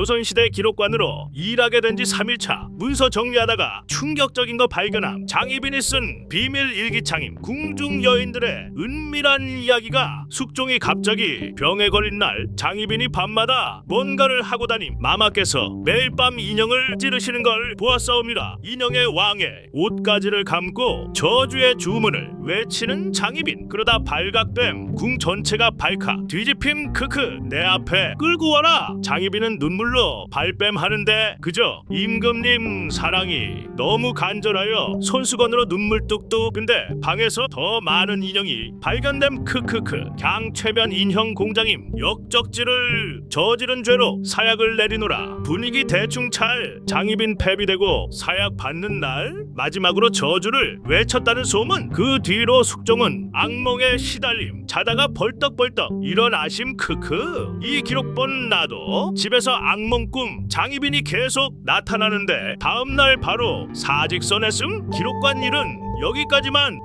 조선시대 기록관으로 일하게 된 지 3일차 문서 정리하다가 충격적인 거 발견함. 장희빈이 쓴 비밀 일기창임 궁중 여인들의 은밀한 이야기가 숙종이 갑자기 병에 걸린 날 장희빈이 밤마다 뭔가를 하고 다님 마마께서 매일 밤 인형을 찌르시는 걸 보았사옵니다. 인형의 왕에 옷가지를 감고 저주의 주문을 외치는 장희빈. 그러다 발각됨. 궁 전체가 발카 뒤집힘 크크. 내 앞에 끌고 와라. 장희빈은 눈물 로 발뺌하는데 그저 임금님 사랑이 너무 간절하여 손수건으로 눈물 뚝뚝. 근데 방에서 더 많은 인형이 발견됨. 크크크. 강최면 인형 공장임. 역적질을 저지른 죄로 사약을 내리노라. 분위기 대충 찰 장희빈 패비되고 사약 받는 날 마지막으로 저주를 외쳤다는 소문. 그 뒤로 숙종은 악몽에 시달림 자다가 벌떡벌떡 일어나심 크크. 이 기록 본 나도 집에서 악몽 꿈 장희빈이 계속 나타나는데 다음날 바로 사직서 냈음 기록관 일은 여기까지만